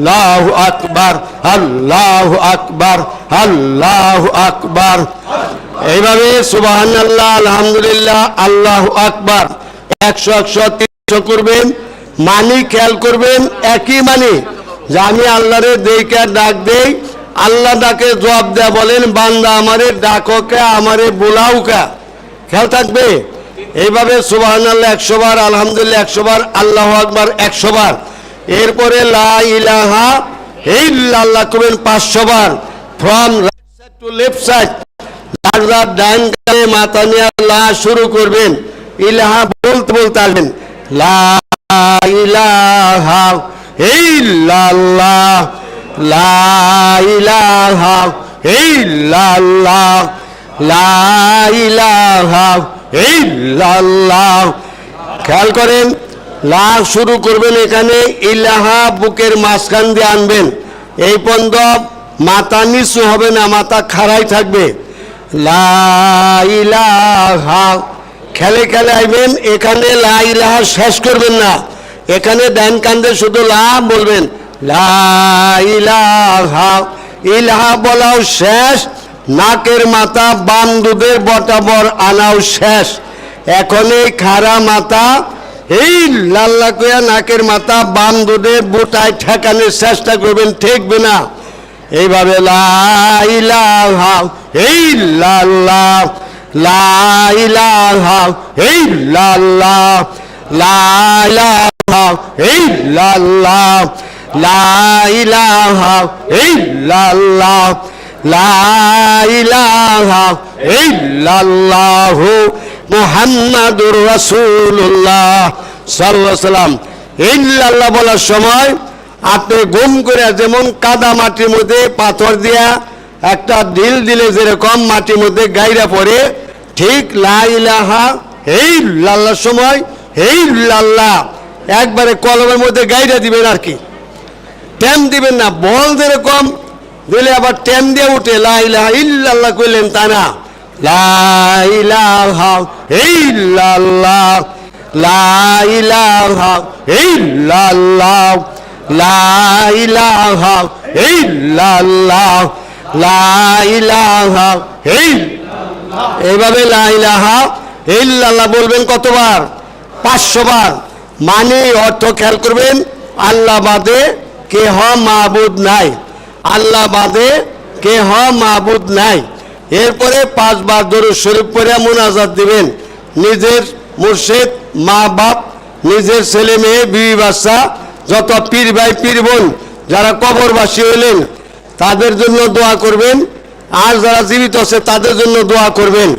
আল্লাহ আকবার আল্লাহ আকবার আল্লাহ আকবার। এইভাবে সুবাহান আল্লাহ আলহামদুলিল্লাহ, আল্লাহ আকবার। একশো একশো, তিনশো করবেন, মানি খেয়াল করবেন, একই মানি। যে আমি আল্লাহরে দেইকে ডাক দেই, আল্লাহ ডাকে জবাব দেয়া বলেন, বান্দা আমারে ডাককে আমারে বোলাউকা খেয়াল থাকবে? এইভাবে সুবাহান আল্লাহ একশো বার, আলহামদুলিল্লাহ একশো বার, আল্লাহ আকবার একশো বার। এরপরে লা করবেন পাঁচশো বার। From side to left side ডান মাথা নিয়ে লা শুরু করবেন। ইলাহা বলতে বলতে আসবেন। লা লা খেয়াল করেন। লা শুরু করবেন এখানে, ইলাহা বুকের মাঝখান দিয়ে আনবেন। এই পর্যন্ত মাথা নিচু হবে না, মাথা খাড়াই থাকবে। লা ইলাহা, খেলে খেলে আইবেন, এখানে লা ইলাহা শেষ করবেন না। এখানে ডান কান্দে শুধু লা বলবেন, লা ইলাহা বলাও শেষ, নাকের মাথা দুধের বটাবর আনাও শেষ। এখন এই খাড়া মাথা এই লাল্লা কইয়া নাকের মাথা বাম বুটায় ঠেকানোর চেষ্টা করবেন, ঠেকবে না। এইভাবে লাইলাহা এই লাল্লাহ লাইলাহা এই লাল্লাহ লাইলাহা এই লাল্লাহ লাইলাহা এই লাল্লাহ লাইলাহা ইল্লাল্লাহু মুহাম্মাদুর আলাইহি সাল্লাম ইল্লাল্লাহ বলার সময় আপনি গুম করে যেমন কাদা মাটির মধ্যে পাথর দিয়া একটা দিল দিলে যেরকম মাটির মধ্যে গাইরা পড়ে, ঠিক লা ইলাহা এই লাল্লার সময় এই লাল্লাহ একবারে কলমের মধ্যে গাইরা দিবেন আর কি। ট্যাম দিবেন না, বল যেরকম, দিলে আবার ট্যাম দিয়ে উঠে লাইলাহা ইল্লাল্লাহ কইলেন তা না। লাইলাহা ইল্লাল্লাহ লাইলাহা ইল্লাল্লাহ লাইলাহা ইল্লাল্লাহ লাইলাহা ইল্লাল্লাহ। এইভাবে লাইলাহা ইল্লাল্লাহ বলবেন কতবার? পাঁচশো বার মানে অর্থ খেয়াল করবেন, আল্লাহ বাদে কেহ মাহবুদ নাই। আল্লাহ বাদে কেহ মাহবুদ নাই। এরপরে পাঁচবার দরুদ শরীফ পড়ে মোনাজাত দিবেন। নিজের মুর্শিদ মা বাপ নিজের ছেলে মেয়ে, বিবি বাচ্চা, যত পীর ভাই, পীর বোন, যারা কবরবাসী হইলেন তাদের জন্য দোয়া করবেন। আর যারা জীবিত আছে, তাদের জন্য দোয়া করবেন।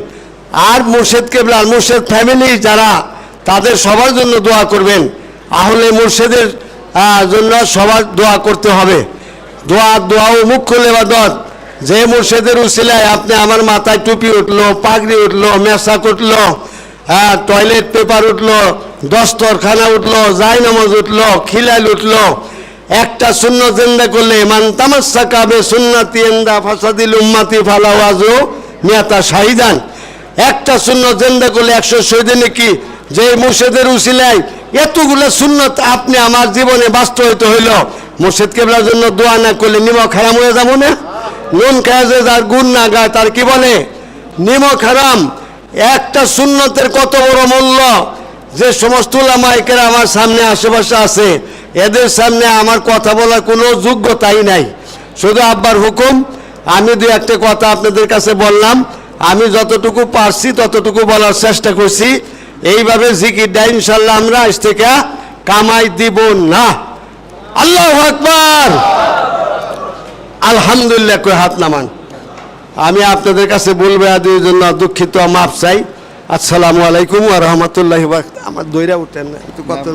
আর মুর্শেদ কেবলার মুর্শেদ ফ্যামিলি যারা, তাদের সবার জন্য দোয়া করবেন। আহলে মুর্শেদের জন্য সবার দোয়া করতে হবে। দোয়া দোয়া ও মুখ্য লেবাদত যে মুর্শেদের উসিলায় আপনি আমার মাথায় টুপি উঠল, পাগড়ি উঠল মেসাক উঠল হ্যাঁ টয়লেট পেপার উঠল, দস্তরখানা উঠল, জায়নামাজ উঠল খিলাইল উঠল, একটা শূন্য জেন্দা করলে, মান তামাশা কাবে সুন্নাতি এন্দা ফাসাদিল উম্মাতি ফালাওয়াজু মিয়াতা শাহিদান। একটা শূন্য জেন্দা করলে একশো শহীদে কি যে মুর্শেদের উসিলায় এতগুলো সুন্নত আপনি আমার জীবনে বাস্তবায়িত হইল? মুর্শেদ কেবলার জন্য দোয়া না করলে নিমক হারাম হয়ে যাব না? নুন খায় যে যার গুণ না গায়, তার কি বলে? নিমক হারাম একটা সুন্নতের কত বড় মূল্য? যে সমস্ত লামাইকের আমার সামনে আশেপাশে আছে, এদের সামনে আমার কথা বলার কোনো যোগ্যতাই নাই। শুধু আব্বার হুকুম, আমি দু একটা কথা আপনাদের কাছে বললাম, আমি যতটুকু পারছি ততটুকু বলার চেষ্টা করছি। এইভাবে জিকিরটা ইনশাল্লাহ আমরা আজ থেকে কামাই দিব না। আল্লাহ আকবার! আলহামদুলিল্লাহ করে হাত নামান। আমি আপনাদের কাছে বলব আদের জন্য দুঃখিত, মাফ চাই। আসসালামু আলাইকুম আর রহমতুল্লাহ আমার দৈরা উঠেন না, একটু কত